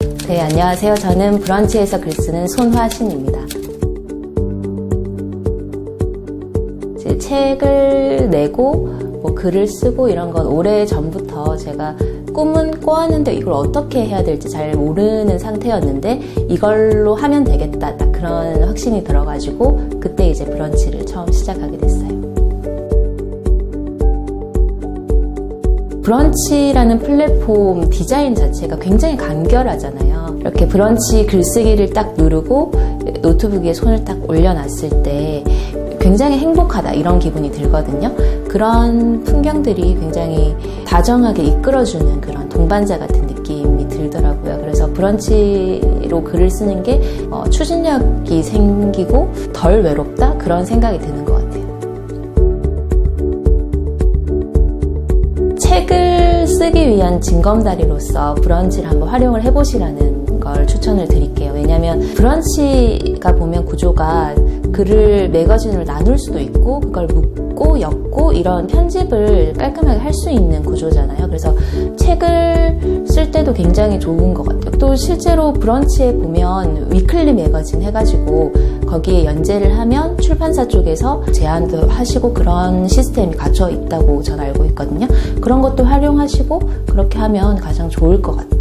네, 안녕하세요. 저는 브런치에서 글 쓰는 손화신입니다. 이제 책을 내고 뭐 글을 쓰고 이런 건 오래 전부터 제가 꿈은 꿔왔는데 이걸 어떻게 해야 될지 잘 모르는 상태였는데 이걸로 하면 되겠다 딱 그런 확신이 들어가지고 그때 이제 브런치를 처음 시작하게 됐어요. 브런치라는 플랫폼 디자인 자체가 굉장히 간결하잖아요. 이렇게 브런치 글쓰기를 딱 누르고 노트북에 손을 딱 올려놨을 때 굉장히 행복하다 이런 기분이 들거든요. 그런 풍경들이 굉장히 다정하게 이끌어주는 그런 동반자 같은 느낌이 들더라고요. 그래서 브런치로 글을 쓰는 게 어, 추진력이 생기고 덜 외롭다 그런 생각이 드는 것 같아요. 책을 쓰기 위한 징검다리로서 브런치를 한번 활용을 해보시라는 걸 추천을 드릴게요. 왜냐하면 브런치가 보면 구조가 글을 매거진으로 나눌 수도 있고 그걸 묶고 엮고 이런 편집을 깔끔하게 할 수 있는 구조잖아요. 그래서 책을 쓸 때도 굉장히 좋은 것 같아요. 또 실제로 브런치에 보면 위클리 매거진 해가지고 거기에 연재를 하면 출판사 쪽에서 제안도 하시고 그런 시스템이 갖춰 있다고 전 알고 있거든요. 그런 것도 활용하시고 그렇게 하면 가장 좋을 것 같아요.